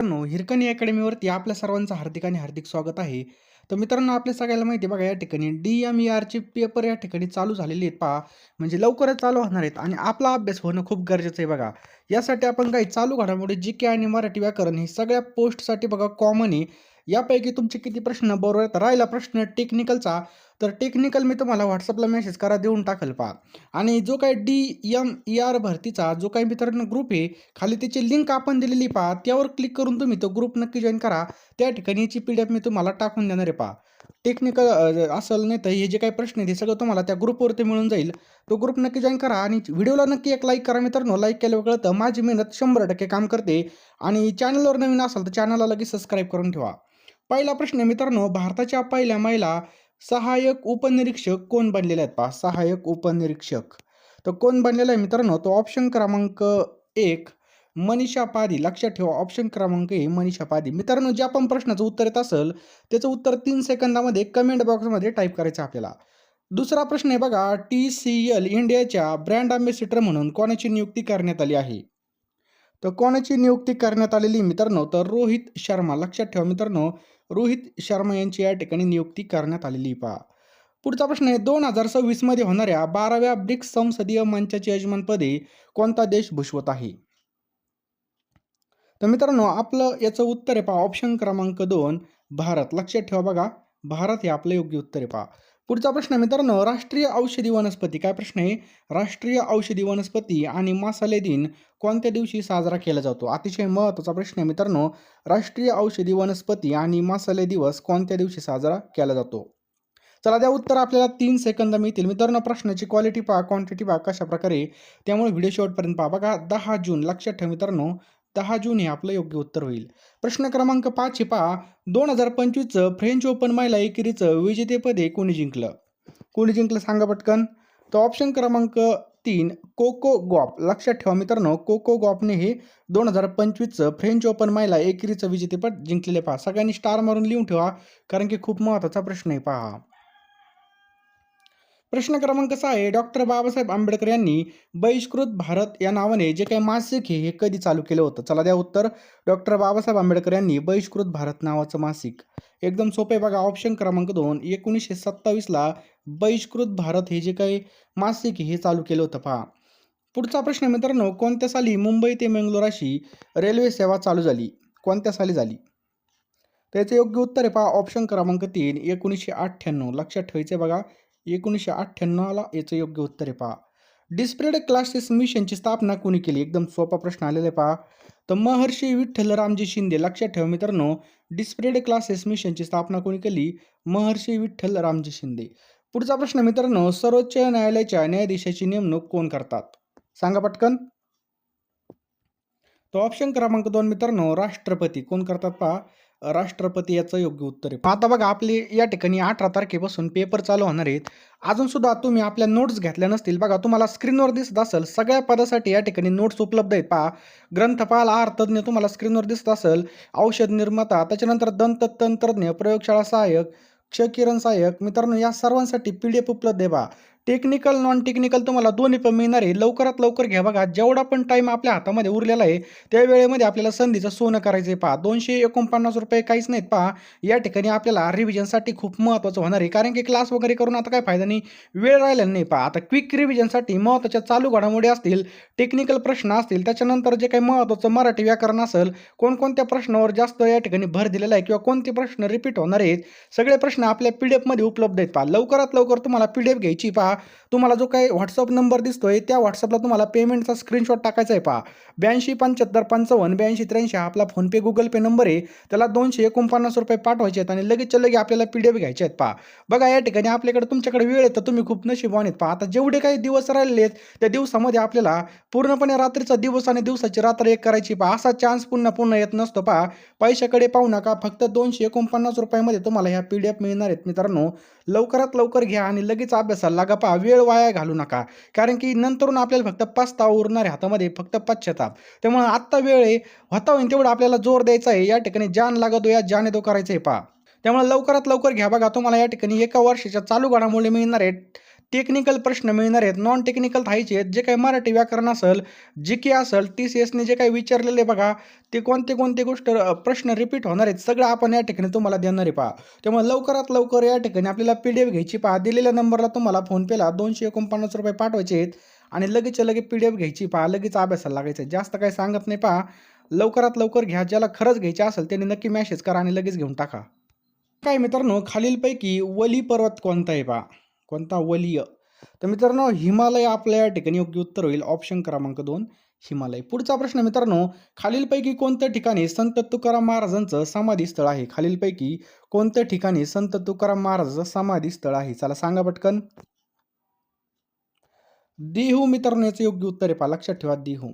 मित्रांनो हिरकणी अकॅडमीवरती आपल्या सर्वांचं हार्दिक आणि हार्दिक स्वागत आहे. तर मित्रांनो आपल्या सगळ्याला माहिती आहे बघा या ठिकाणी डी एम ई आरचे पेपर या ठिकाणी चालू झालेले आहेत पहा. म्हणजे लवकरच चालू होणार आहेत आणि आपला अभ्यास होणं खूप गरजेचं आहे बघा. यासाठी आपण काही चालू घडामोडी जी के आणि मराठी व्याकरण हे सगळ्या पोस्टसाठी बघा कॉमन आहे. यापैकी तुमचे किती प्रश्न बरोबर आहेत? राहिला प्रश्न टेक्निकलचा तर टेक्निकल मी तुम्हाला व्हॉट्सअपला मेसेज करा देऊन टाकेल पहा. आणि जो काही डी एम ई आर भरतीचा जो काही मित्रांनो ग्रुप आहे खाली त्याची लिंक आपण दिलेली पहा. त्यावर क्लिक करून तुम्ही तो ग्रुप नक्की जॉईन करा. त्या ठिकाणी याची पी डी एफ मी तुम्हाला टाकून देणार आहे पहा. टेक्निकल असेल नाही तर हे जे काही प्रश्न आहे ते सगळं तुम्हाला त्या ग्रुपवरती मिळून जाईल. तो ग्रुप नक्की जॉईन करा आणि व्हिडिओला नक्की एक लाईक करा मित्रांनो. लाईक केल्यावर कळतं माझी मेहनत शंभर टक्के काम करते. आणि चॅनलवर नवीन असाल तर चॅनलला लगेच सबस्क्राईब करून ठेवा. पहिला प्रश्न मित्रांनो भारताच्या पहिल्या महिला सहाय्यक उपनिरीक्षक कोण बनलेले आहेत पहा? सहाय्यक उपनिरीक्षक. तर कोण बनलेला आहे मित्रांनो? तो ऑप्शन क्रमांक एक मनीषा पादी. लक्षात ठेवा ऑप्शन क्रमांक ए मनीषा पादी. मित्रांनो ज्या पण प्रश्नाचं उत्तर येत असेल त्याचं उत्तर तीन सेकंदामध्ये कमेंट बॉक्समध्ये टाईप करायचं आपल्याला. दुसरा प्रश्न आहे बघा टी सी एल इंडियाच्या ब्रँड अँबॅसिडर म्हणून कोणाची नियुक्ती करण्यात आली आहे? तर कोणाची नियुक्ती करण्यात आलेली मित्रांनो? तर रोहित शर्मा. लक्षात ठेवा मित्रांनो रोहित शर्मा यांची या ठिकाणी नियुक्ती करण्यात आलेली पहा. पुढचा प्रश्न आहे दोन हजार सव्वीसमध्ये होणाऱ्या बाराव्या ब्रिक्स संसदीय मंचाचे यजमानपदी कोणता देश भूषवत आहे? तर मित्रांनो आपलं याचं उत्तर आहे पहा ऑप्शन क्रमांक दोन भारत. लक्षात ठेवा बघा भारत हे आपलं योग्य उत्तर आहे पहा. पुढचा प्रश्न आहे मित्रांनो राष्ट्रीय औषधी वनस्पती. काय प्रश्न आहे? राष्ट्रीय औषधी वनस्पती आणि मसाले दिन कोणत्या दिवशी साजरा केला जातो? अतिशय महत्त्वाचा प्रश्न आहे मित्रांनो राष्ट्रीय औषधी वनस्पती आणि मसाले दिवस कोणत्या दिवशी साजरा केला जातो? चला त्या उत्तर आपल्याला तीन सेकंद मिळतील. मित्रांनो प्रश्नाची क्वालिटी पहा क्वांटिटी पहा कशा प्रकारे त्यामुळे व्हिडिओ शेवटपर्यंत पहा. बघा दहा जून. लक्षात ठेवा मित्रांनो दहा जून हे आपलं योग्य उत्तर होईल. प्रश्न क्रमांक पाच हे पहा. दोन हजार पंचवीसचं फ्रेंच ओपन महिला एकेरीचं विजेतेपद हे कोणी जिंकलं? कोणी जिंकलं सांगा पटकन? तर ऑप्शन क्रमांक तीन कोको गॉप. लक्षात ठेवा मित्रांनो कोको गॉपने हे दोन हजार पंचवीसचं फ्रेंच ओपन महिला एकेरीचं विजेतेपद जिंकलेले पहा. सगळ्यांनी स्टार मारून लिहून ठेवा कारण की खूप महत्त्वाचा प्रश्न आहे पहा. प्रश्न क्रमांक सहा आहे. डॉक्टर बाबासाहेब आंबेडकर यांनी बहिष्कृत भारत या नावाने जे काही मासिक आहे हे कधी चालू केलं होतं? चला द्या उत्तर. डॉक्टर बाबासाहेब आंबेडकर यांनी बहिष्कृत भारत नावाचं मासिक. एकदम सोपे बघा. ऑप्शन क्रमांक दोन. एकोणीसशे सत्तावीसला बहिष्कृत भारत हे जे काही मासिक आहे हे चालू केलं होतं. पहा. पुढचा प्रश्न मित्रांनो कोणत्या साली मुंबई ते मंगलोर अशी रेल्वे सेवा चालू झाली? कोणत्या साली झाली? त्याचं योग्य उत्तर आहे पहा. ऑप्शन क्रमांक तीन. एकोणीसशे अठ्ठ्याण्णव. लक्षात ठेवायचं बघा. एकोणीसशे अठ्ठ्याण्णवला याचं योग्य उत्तर आहे पहा. डिस्प्लेड क्लासेस मिशनची स्थापना कोणी केली? एकदम सोपा प्रश्न आलेला आहे पहा. तर महर्षी विठ्ठल रामजी शिंदे लक्षात ठेवा मित्रांनो डिस्प्लेड क्लासेस मिशनची स्थापना कोणी केली? महर्षी विठ्ठल रामजी शिंदे. पुढचा प्रश्न मित्रांनो सर्वोच्च न्यायालयाच्या न्यायाधीशाची नेमणूक कोण करतात? सांगा पटकन. तो ऑप्शन क्रमांक दोन मित्रांनो राष्ट्रपती कोण करतात पहा? राष्ट्रपती याचं योग्य उत्तर आहे. आता बघा आपली या ठिकाणी अठरा तारखेपासून पेपर चालू होणार आहेत. अजून सुद्धा तुम्ही आपल्या नोट्स घेतल्या नसतील. बघा तुम्हाला स्क्रीनवर दिसत असेल सगळ्या पदासाठी या ठिकाणी नोट्स उपलब्ध आहेत. पहा ग्रंथपाल आहार तुम्हाला स्क्रीनवर दिसत असेल. औषध निर्माता त्याच्यानंतर दंत तंत्रज्ञ प्रयोगशाळा सहाय्यक क्षकिरण सहाय्यक. मित्रांनो या सर्वांसाठी पी डी एफ उपलब्ध आहे बा टेक्निकल नॉन टेक्निकल तुम्हाला दोन्ही पण मिळणार आहे. लवकरात लवकर घ्या बघा. जेवढा पण टाईम आपल्या हातामध्ये उरलेला आहे त्या वेळेमध्ये आपल्याला संधीचं सोनं करायचं आहे पहा. दोनशे एकोणपन्नास रुपये काहीच नाहीत पहा. या ठिकाणी आपल्याला रिव्हिजनसाठी खूप महत्त्वाचं होणार आहे. कारण की क्लास वगैरे करून आता काय फायदा नाही? वेळ राहिला नाही पहा. आता क्विक रिव्हिजनसाठी महत्त्वाच्या चालू घडामोडी असतील टेक्निकल प्रश्न असतील त्याच्यानंतर जे काही महत्त्वाचं मराठी व्याकरण असेल कोणकोणत्या प्रश्नावर जास्त या ठिकाणी भर दिलेला आहे किंवा कोणते प्रश्न रिपीट होणार आहेत सगळे प्रश्न आपल्या पी डी एफमध्ये उपलब्ध आहेत पहा. लवकरात लवकर तुम्हाला पी डी एफ घ्यायची पहा. तुम्हाला जो काही व्हॉट्सअप नंबर दिसतोय त्या व्हॉट्सअपला तुम्हाला पेमेंटचा स्क्रीनशॉट टाकायचा आहे पहा. ब्याऐंशी पंच्याहत्तर पंचावन्न ब्याऐंशी त्र्याऐंशी हा आपला फोनपे गुगल पे नंबर आहे. त्याला दोनशे एकोणपन्नास रुपये पाठवायचे आहेत आणि लगेचच्या लगे आपल्याला पी डी एफ घ्यायचे आहेत पहा. बघा या ठिकाणी आपल्याकडे तुमच्याकडे वेळ आहे तर तुम्ही खूप नशिबान आहेत पहा. आता जेवढे काही दिवस राहिलेले आहेत त्या दिवसामध्ये आपल्याला पूर्णपणे रात्रीचा दिवस आणि दिवसाची रात्र एक करायची पहा. असा चान्स पुन्हा पुन्हा येत नसतो पहा. पैशाकडे पाहू नका फक्त दोनशे एकोणपन्नास रुपयामध्ये तुम्हाला ह्या पी डी एफ मिळणार आहेत. मित्रांनो लवकरात लवकर घ्या आणि लगेच अभ्यासाला लागा. पहा वेळ वाया घालू नका. कारण की नंतरून आपल्याला फक्त पस्तावा उरणार आहे हातामध्ये फक्त पश्चाताप त्यामुळे आत्ता वेळ आहे होता होईल तेवढं आपल्याला जोर द्यायचा आहे. या ठिकाणी जान लागतो या जाने तो करायचं आहे पहा. त्यामुळे लवकरात लवकर घ्या बघा. तुम्हाला या ठिकाणी एका वर्षाच्या चालू घडामोडी मिळणार आहेत. टेक्निकल प्रश्न मिळणार आहेत. नॉन टेक्निकल थायचे आहेत. जे काही मराठी व्याकरण असेल जी के असेल टी सी एसने जे काही विचारलेले बघा ते कोणते कोणते गोष्ट प्रश्न रिपीट होणार आहेत सगळं आपण या ठिकाणी तुम्हाला देणार आहे पहा. त्यामुळे लवकरात लवकर या ठिकाणी आपल्याला पी डी एफ घ्यायची पहा. दिलेल्या नंबरला तुम्हाला फोनपेला दोनशे एकोणपन्नास रुपये पाठवायचे आहेत आणि लगेच लगेच पी डी एफ घ्यायची पहा. लगेच अभ्यासाला लागायचं जास्त काही सांगत नाही पहा. लवकरात लवकर घ्या. ज्याला खरंच घ्यायचे असेल त्यांनी नक्की मॅसेज करा आणि लगेच घेऊन टाका. काय मित्रांनो खालीलपैकी वली पर्वत कोणता आहे पहा? कोणता वलीय? तर मित्रांनो हिमालय आपल्या या ठिकाणी योग्य उत्तर होईल. ऑप्शन क्रमांक दोन हिमालय. पुढचा प्रश्न मित्रांनो खालीलपैकी कोणत्या ठिकाणी संत तुकाराम महाराजांचं समाधी स्थळ आहे? खालीलपैकी कोणत्या ठिकाणी संत तुकाराम महाराजांचं समाधी स्थळ आहे? चला सांगा पटकन. देहू मित्रांनो याचं योग्य उत्तर आहे पहा. लक्षात ठेवा देहू.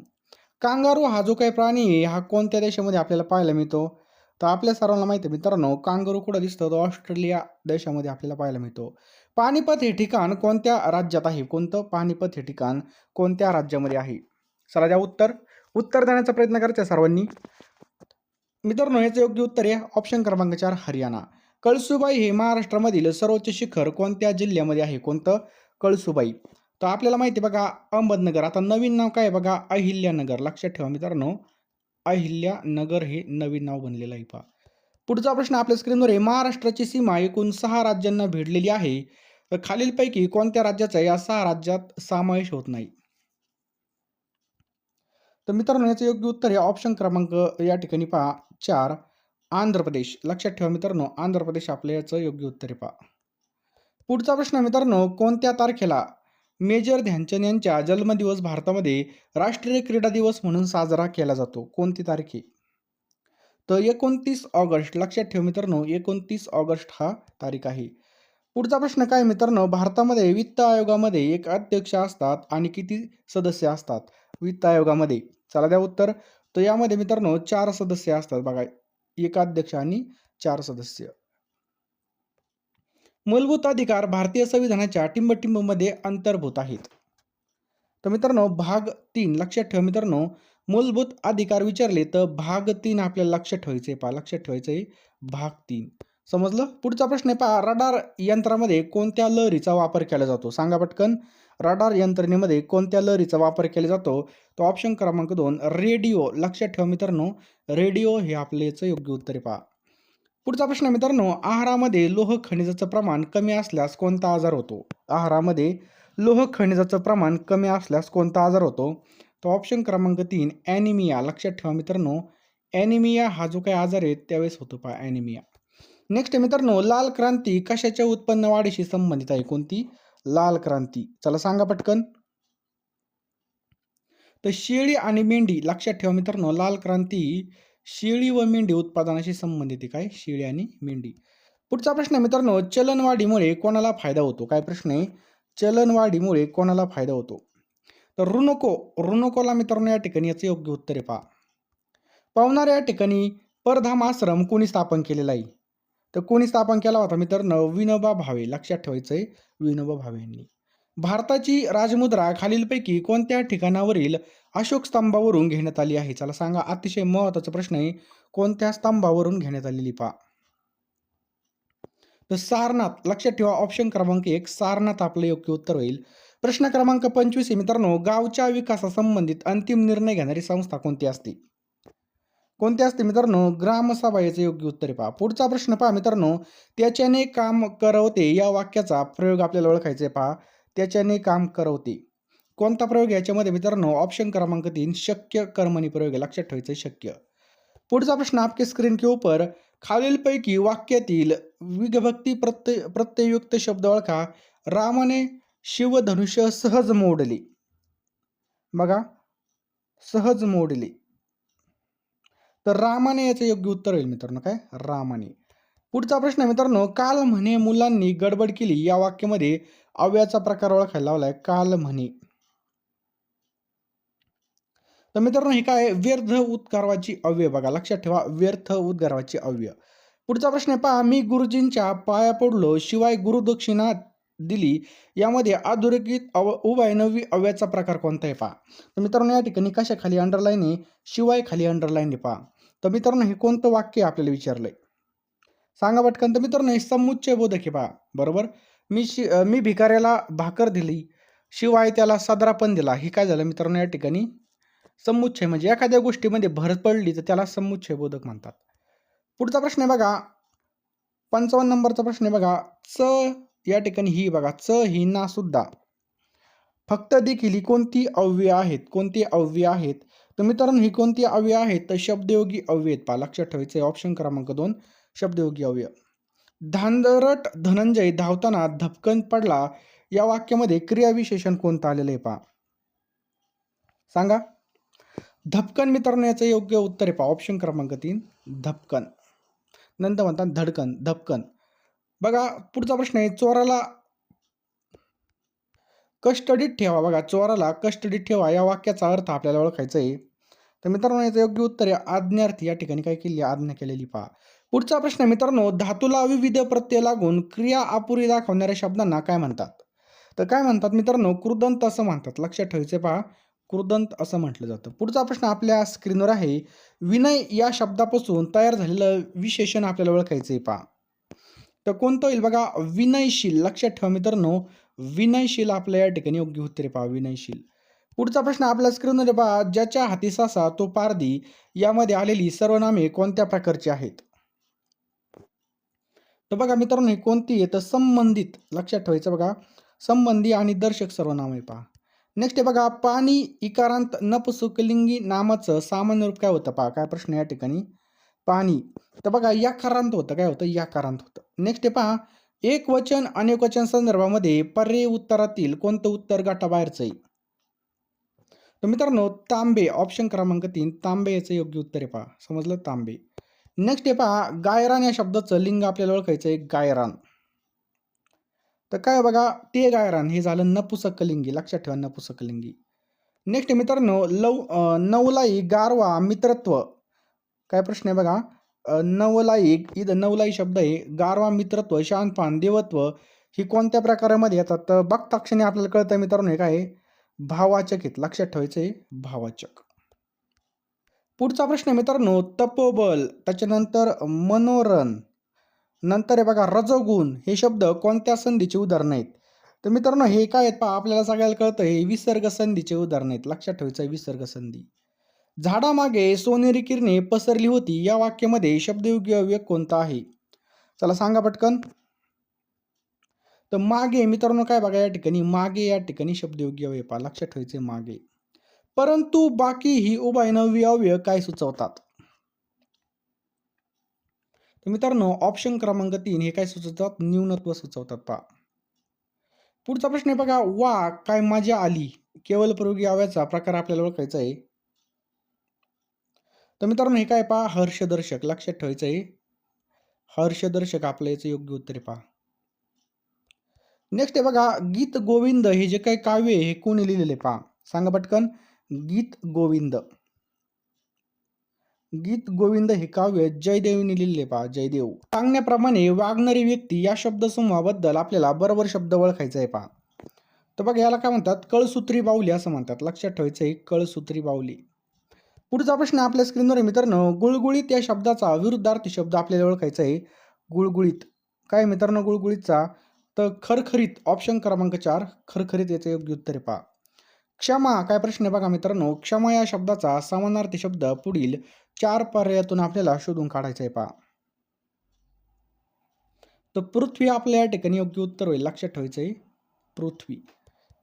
कांगारू हा जो काही प्राणी आहे हा कोणत्या देशामध्ये आपल्याला पाहायला मिळतो? तर आपल्या सर्वांना माहिती आहे मित्रांनो कांगारू कुठं दिसतो? तो ऑस्ट्रेलिया देशामध्ये आपल्याला पाहायला मिळतो. पानिपत हे ठिकाण कोणत्या राज्यात आहे? कोणतं पानिपत हे ठिकाण कोणत्या राज्यामध्ये आहे? चला द्या उत्तर. उत्तर देण्याचा प्रयत्न करायचा सर्वांनी. मित्रांनो याचं योग्य उत्तर आहे ऑप्शन क्रमांक चार हरियाणा. कळसुबाई हे महाराष्ट्रामधील सर्वोच्च शिखर कोणत्या जिल्ह्यामध्ये आहे? कोणतं? कळसुबाई. तर आपल्याला माहिती आहे बघा अहमदनगर. आता नवीन नाव काय बघा? अहिल्यानगर. लक्षात ठेवा मित्रांनो. अहिल्यानगर हे नवीन नाव बनलेलं आहे. पहा. पुढचा प्रश्न आपल्या स्क्रीनवर आहे. महाराष्ट्राची सीमा एकूण सहा राज्यांना भिडलेली आहे. तर खालीलपैकी कोणत्या राज्याचा या सहा राज्यात समावेश होत नाही? तर मित्रांनो याचं योग्य उत्तर हे ऑप्शन क्रमांक या ठिकाणी पहा. चार आंध्र प्रदेश. लक्षात ठेवा मित्रांनो आंध्र प्रदेश आपल्या याचं योग्य उत्तर आहे पहा. पुढचा प्रश्न मित्रांनो कोणत्या तारखेला मेजर ध्यानचंद यांच्या जन्मदिवस भारतामध्ये राष्ट्रीय क्रीडा दिवस म्हणून साजरा केला जातो? कोणती तारखे? तर एकोणतीस ऑगस्ट. लक्षात ठेव मित्रांनो एकोणतीस ऑगस्ट हा तारीख आहे. पुढचा प्रश्न काय मित्रांनो? भारतामध्ये वित्त आयोगामध्ये एक अध्यक्ष असतात आणि किती सदस्य असतात? वित्त आयोगामध्ये. चला द्या उत्तर. तर यामध्ये मित्रांनो चार सदस्य असतात बघा. एक अध्यक्ष आणि चार सदस्य. मूलभूत अधिकार भारतीय संविधानाच्या टिंबटिंबमध्ये अंतर्भूत आहेत. तर मित्रांनो भाग तीन लक्षात ठेवा मित्रांनो. मूलभूत अधिकार विचारले तर भाग तीन आपल्याला लक्षात ठेवायचे पहा. लक्षात ठेवायचं आहे भाग तीन. समजलं? पुढचा प्रश्न आहे पहा. रडार यंत्रामध्ये कोणत्या लहरीचा वापर केला जातो? सांगा पटकन. रडार यंत्रणेमध्ये कोणत्या लहरीचा वापर केला जातो? तो ऑप्शन क्रमांक दोन रेडिओ. लक्षात ठेवा मित्रांनो. रेडिओ हे आपल्याचं योग्य उत्तर आहे पहा. पुढचा प्रश्न आहे मित्रांनो. आहारामध्ये लोह खनिजाचं प्रमाण कमी असल्यास कोणता आजार होतो? आहारामध्ये लोह खनिजाचं प्रमाण कमी असल्यास कोणता आजार होतो? तो ऑप्शन क्रमांक तीन ॲनिमिया लक्षात ठेवा मित्रांनो. ॲनिमिया हा जो काही आजार आहे त्यावेळेस होतो पहा ॲनिमिया नेक्स्ट मित्रांनो लाल क्रांती कशाच्या उत्पन्न वाढीशी संबंधित आहे? कोणती? लाल क्रांती. चला सांगा पटकन. तर शेळी आणि मेंढी लक्षात ठेवा मित्रांनो लाल क्रांती शेळी व मेंढी उत्पादनाशी संबंधित आहे काय? शेळी आणि मेंढी. पुढचा प्रश्न आहे मित्रांनो चलनवाढीमुळे कोणाला फायदा होतो? काय प्रश्न आहे? चलनवाढीमुळे कोणाला फायदा होतो? तर ऋणको ऋणकोला मित्रांनो या ठिकाणी याचं योग्य उत्तर आहे पहा. पावणार या ठिकाणी परधाम आश्रम कोणी स्थापन केलेला आहे? तर कोणी स्थापन केला होता? मित्रांनो विनोबा भावे. लक्षात ठेवायचं आहे विनोबा भावे यांनी. भारताची राजमुद्रा खालीलपैकी कोणत्या ठिकाणावरील अशोक स्तंभावरून घेण्यात आली आहे? चला सांगा. अतिशय महत्त्वाचा प्रश्न आहे. कोणत्या स्तंभावरून घेण्यात आलेली पहा तर सारनाथ. लक्षात ठेवा ऑप्शन क्रमांक एक सारनाथ आपलं योग्य उत्तर होईल. प्रश्न क्रमांक पंचवीस मित्रांनो गावच्या विकासासंबंधित अंतिम निर्णय घेणारी संस्था कोणती असते? कोणते असते मित्रांनो? ग्रामसभा याचे योग्य उत्तर पहा. पुढचा प्रश्न पहा मित्रांनो. त्याच्याने काम करवते या वाक्याचा प्रयोग आपल्याला ओळखायचा आहे पहा. त्याच्याने काम करवते. कोणता प्रयोग? याच्यामध्ये मित्रांनो ऑप्शन क्रमांक तीन शक्य कर्मणी प्रयोग आहे. लक्षात ठेवायचं शक्य. पुढचा प्रश्न आपके स्क्रीन के ऊपर. खालीलपैकी वाक्यातील विभक्ती प्रत्यय प्रत्ययुक्त शब्द ओळखा. रामाने शिवधनुष्य सहज मोडले. बघा. सहज मोडले. तर रामाने याचं योग्य उत्तर होईल मित्रांनो. काय? रामाने. पुढचा प्रश्न आहे मित्रांनो काल म्हणे मुलांनी गडबड केली. या वाक्यामध्ये अव्याचा प्रकार ओळखायला लावलाय. काल म्हणे. तर मित्रांनो हे काय? व्यर्थ उद्गारवाची अव्यय. बघा लक्षात ठेवा. व्यर्थ उद्गारवाची अव्यय. पुढचा प्रश्न आहे पहा मी गुरुजींच्या पाया पडलो शिवाय गुरुदक्षिणा दिली. यामध्ये अधोरेखित अव उभयनवी अव्याचा प्रकार कोणता आहे पहा. तर मित्रांनो या ठिकाणी कशा खाली अंडरलाईन आहे? शिवाय खाली अंडरलाईन आहे पहा. तर मित्रांनो हे कोणतं वाक्य आपल्याला विचारलंय? सांगा पटकन. तर मित्रांनो हे समुच्चय बोधक आहे पहा. बरोबर? मी शि मी भिकाऱ्याला भाकर दिली शिवाय त्याला सादरा पण दिला. हे काय झालं मित्रांनो या ठिकाणी? समुच्चय म्हणजे एखाद्या गोष्टीमध्ये भर पडली तर त्याला समुच्चय बोधक म्हणतात. पुढचा प्रश्न आहे बघा. पंचावन्न नंबरचा प्रश्न आहे बघा. च या ठिकाणी ही बघा. च ही ना सुद्धा फक्त देखील ही कोणती अव्यय आहेत? कोणती अव्यय आहेत? तर मित्रांनो ही कोणती अव्यय आहेत? तर शब्दयोगी अव्यय आहेत पहा. लक्षात ठेवायचं आहे. ऑप्शन क्रमांक दोन शब्दयोगी अव्यय धांदरट धनंजय धावताना धपकन पडला. या वाक्यामध्ये क्रियाविशेषण कोणतं आलेलं आहे पहा. सांगा. धपकन मित्रांनो याचं योग्य उत्तर आहे पहा. ऑप्शन क्रमांक तीन धपकन. नंतर म्हणतात धडकन धपकन. बघा पुढचा प्रश्न आहे. चोराला कस्टडीत ठेवा. बघा चोराला कस्टडीत ठेवा या वाक्याचा अर्थ आपल्याला ओळखायचा आहे. तर मित्रांनो याचं योग्य उत्तर आहे आज्ञार्थी. या ठिकाणी काय केली? आज्ञा केलेली पहा. पुढचा प्रश्न आहे मित्रांनो धातूला विविध प्रत्यय लागून क्रिया अपुरी दाखवणाऱ्या शब्दांना काय म्हणतात? तर काय म्हणतात मित्रांनो? कृदंत असं म्हणतात. लक्षात ठेवायचे पहा. कृदंत असं म्हटलं जातं. पुढचा प्रश्न आपल्या स्क्रीनवर आहे. विनय या शब्दापासून तयार झालेलं विशेषण आपल्याला ओळखायचं आहे पहा. तर कोणतं होईल? बघा विनयशील. लक्षात ठेवा मित्रांनो विनयशील आपल्या या ठिकाणी योग्य उत्तरे पहा विनयशील. पुढचा प्रश्न आपल्या स्क्रीनवर पहा ज्याच्या हाती सासा तो पारधी यामध्ये आलेली सर्व नामे कोणत्या प्रकारची आहेत? तर बघा मित्रांनो ही कोणती आहे तर संबंधित लक्षात ठेवायचं बघा. संबंधी आणि दर्शक सर्वनामे पहा. नेक्स्ट आहे बघा पाणी इकारांत नपसुकलिंगी नामाचं सामान्य रूप काय होतं पहा? काय प्रश्न या ठिकाणी? पाणी. तर बघा याकारांत होतं काय होतं? याकारांत होतं. नेक्स्ट आहे पहा एक वचन अनेक वचन संदर्भामध्ये पर्याय उत्तरातील कोणतं उत्तर गाठाबाहेरचं आहे? तर मित्रांनो तांबे ऑप्शन क्रमांक तीन तांबे याचं योग्य उत्तर आहे पहा. समजलं? तांबे. नेक्स्ट आहे पहा गायरान या शब्दाचं लिंग आपल्याला ओळखायचं आहे गायरान. तर काय बघा ते गायरान हे झालं नपुसकलिंगी. लक्षात ठेवा नपुसकलिंगी. नेक्स्ट मित्रांनो लव नवलाई गारवा मित्रत्व. काय प्रश्न आहे बघा? नवलाईक नवलाई इथं नवलाई शब्द आहे. गारवा मित्रत्व शानपान देवत्व ही कोणत्या प्रकारामध्ये येतात? तर बघता क्षणी आपल्याला कळतं मित्रांनो हे काय आहे? भावाचक आहेत. लक्षात ठेवायचं आहे भावाचक. पुढचा प्रश्न आहे मित्रांनो तपोबल त्याच्यानंतर मनोरन नंतर आहे बघा रजोगुण हे शब्द कोणत्या संधीचे उदाहरण आहेत? तर मित्रांनो हे काय आहेत? पहा आपल्याला सगळ्याला कळतं हे विसर्ग संधीचे उदाहरण आहेत. लक्षात ठेवायचं आहे विसर्ग संधी. झाडामागे सोनेरी किरणे पसरली होती या वाक्यामध्ये शब्दयोगी अव्यय कोणता आहे? चला सांगा पटकन. तर मागे मित्रांनो काय बघा या ठिकाणी मागे या ठिकाणी शब्दयोग्य अव्यय पहा लक्षात ठेवायचे मागे. परंतु बाकी ही उभयनवी अव्यय काय सुचवतात? तर मित्रांनो ऑप्शन क्रमांक तीन हे काय सुचवतात? न्यूनत्व सुचवतात पहा. पुढचा प्रश्न आहे बघा वा काय मजा आली. केवळ प्रयोगी अव्याचा प्रकार आपल्याला ओळखायचा आहे. तर मित्रांनो हे काय पहा? हर्षदर्शक. लक्षात ठेवायचं आहे हर्षदर्शक आपलं याचं योग्य उत्तर पहा. नेक्स्ट आहे बघा गीत गोविंद हे जे काही काव्य आहे हे कोणी लिहिलेले पहा? सांगा पटकन. गीत गोविंद. गीत गोविंद हे काव्य जयदेवने लिहिलेले पहा जयदेव. सांगण्याप्रमाणे वागणारी व्यक्ती या शब्दसमूहाबद्दल आपल्याला बरोबर शब्द ओळखायचा आहे पहा. तर बघा याला काय म्हणतात? कळसूत्री बाहुली असं म्हणतात. लक्षात ठेवायचं आहे कळसूत्री बाहुली. पुढचा प्रश्न आपल्या स्क्रीनवर आहे मित्रांनो. गुळगुळीत या शब्दाचा विरुद्धार्थी शब्द आपल्याला ओळखायचा आहे. गुळगुळीत. काय मित्रांनो गुळगुळीतचा? तर खरखरीत ऑप्शन क्रमांक चार खरखरीत याचं योग्य उत्तर आहे पहा. क्षमा काय प्रश्न आहे बघा मित्रांनो? क्षमा या शब्दाचा समानार्थी शब्द पुढील चार पर्यायातून आपल्याला शोधून काढायचा आहे पहा. तर पृथ्वी आपल्या या ठिकाणी योग्य उत्तर होईल. लक्षात ठेवायचं आहे. पृथ्वी.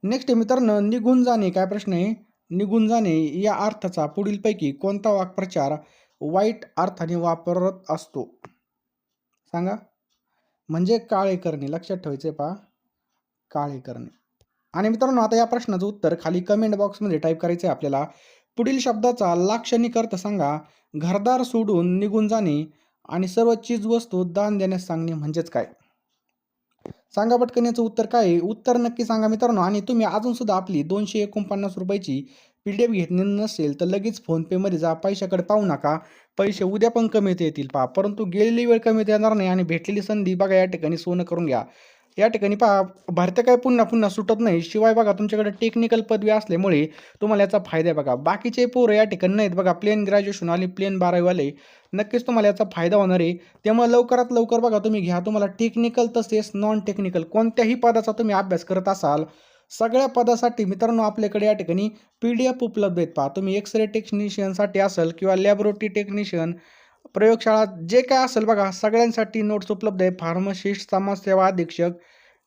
नेक्स्ट आहे मित्रांनो निघून जाणे काय प्रश्न आहे? निघून जाणे या अर्थाचा पुढीलपैकी कोणता वाक्प्रचार वाईट अर्थाने वापरत असतो? सांगा. म्हणजे काळे करणे. लक्षात ठेवायचे पहा. काळे करणे. आणि मित्रांनो आता या प्रश्नाचं उत्तर खाली कमेंट बॉक्समध्ये टाईप करायचं आहे आपल्याला. पुढील शब्दाचा लाक्षणिक अर्थ सांगा. घरदार सोडून निघून जाणे आणि सर्व चीज वस्तू दान देण्यास सांगणे म्हणजेच काय? सांगा पटकन याचं उत्तर काय आहे? उत्तर नक्की सांगा मित्रांनो. आणि तुम्ही अजून सुद्धा आपली दोनशे एकोणपन्नास रुपयाची पी डी एफ घेतली नसेल तर लगेच फोनपेमध्ये जा. पैशाकडे पाहू नका. पैसे उद्या पण कमी येतील पहा. परंतु गेलेली वेळ कमी येणार नाही आणि भेटलेली संधी बघा या ठिकाणी सोनं करून घ्या. या ठिकाणी पहा भारतीय काय पुन्हा पुन्हा सुटत नाही. शिवाय बघा तुमच्याकडे टेक्निकल पदवी असल्यामुळे तुम्हाला याचा फायदा आहे बघा. बाकीचे पोरं या ठिकाणी नाहीत बघा. प्लेन ग्रॅज्युएशन आले प्लेन बारावीवाले नक्कीच तुम्हाला याचा फायदा होणार आहे. त्यामुळे लवकरात लवकर बघा तुम्ही घ्या. तुम्हाला टेक्निकल तसेच नॉन टेक्निकल कोणत्याही पदाचा तुम्ही अभ्यास करत असाल सगळ्या पदासाठी मित्रांनो आपल्याकडे या ठिकाणी पी डी एफ उपलब्ध आहेत पहा. तुम्ही एक्सरे टेक्निशियनसाठी असाल किंवा लॅबोरेटरी टेक्निशियन प्रयोगशाळा जे काय असेल बघा सगळ्यांसाठी नोट्स उपलब्ध आहे. फार्मसिस्ट समाजसेवा अधीक्षक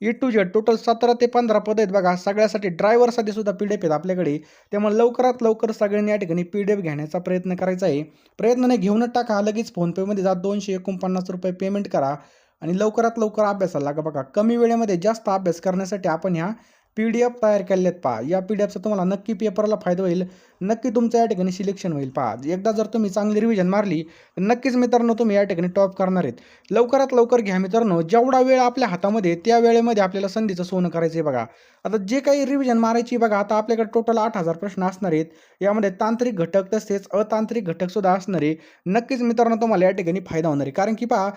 ई टू जेड टोटल सतरा ते पंधरा पद आहेत बघा. सगळ्यासाठी ड्रायव्हरसाठी सुद्धा पी डी एफ आहेत आपल्याकडे. त्यामुळे लवकरात लवकर सगळ्यांनी या ठिकाणी पी डी एफ घेण्याचा प्रयत्न करायचा आहे. प्रयत्न नाही घेऊनच टाका लगेच फोनपेमध्ये जा. दोनशे एकोणपन्नास रुपये पेमेंट करा. आणि लवकरात लवकर अभ्यासाला लागा बघा. कमी वेळेमध्ये जास्त अभ्यास करण्यासाठी आपण ह्या पी डी एफ तयार केले आहेत पहा. या पी डी एफचा तुम्हाला नक्की पेपरला फायदा होईल. नक्की तुमचं या ठिकाणी सिलेक्शन होईल. पहा एकदा जर तुम्ही चांगली रिव्हिजन मारली तर नक्कीच मित्रांनो तुम्ही या ठिकाणी टॉप करणार आहेत. लवकरात लवकर घ्या मित्रांनो. जेवढा वेळ आपल्या हातामध्ये त्या वेळेमध्ये आपल्याला संधीचं सोनं करायचं आहे बघा. आता जे काही रिव्हिजन मारायची बघा आता आपल्याकडे टोटल आठ हजार प्रश्न असणार आहेत. यामध्ये तांत्रिक घटक तसेच अतांत्रिक घटकसुद्धा असणारे नक्कीच मित्रांनो तुम्हाला या ठिकाणी फायदा होणार आहे. कारण की पहा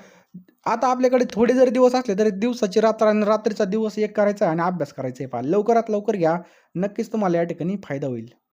आता आपल्याकडे थोडे जरी दिवस असले तरी दिवसाची रात्र आणि रात्रीचा दिवस एक करायचा आहे आणि अभ्यास करायचा आहे. पहा लवकरात लवकर घ्या. नक्कीच तुम्हाला या ठिकाणी फायदा होईल.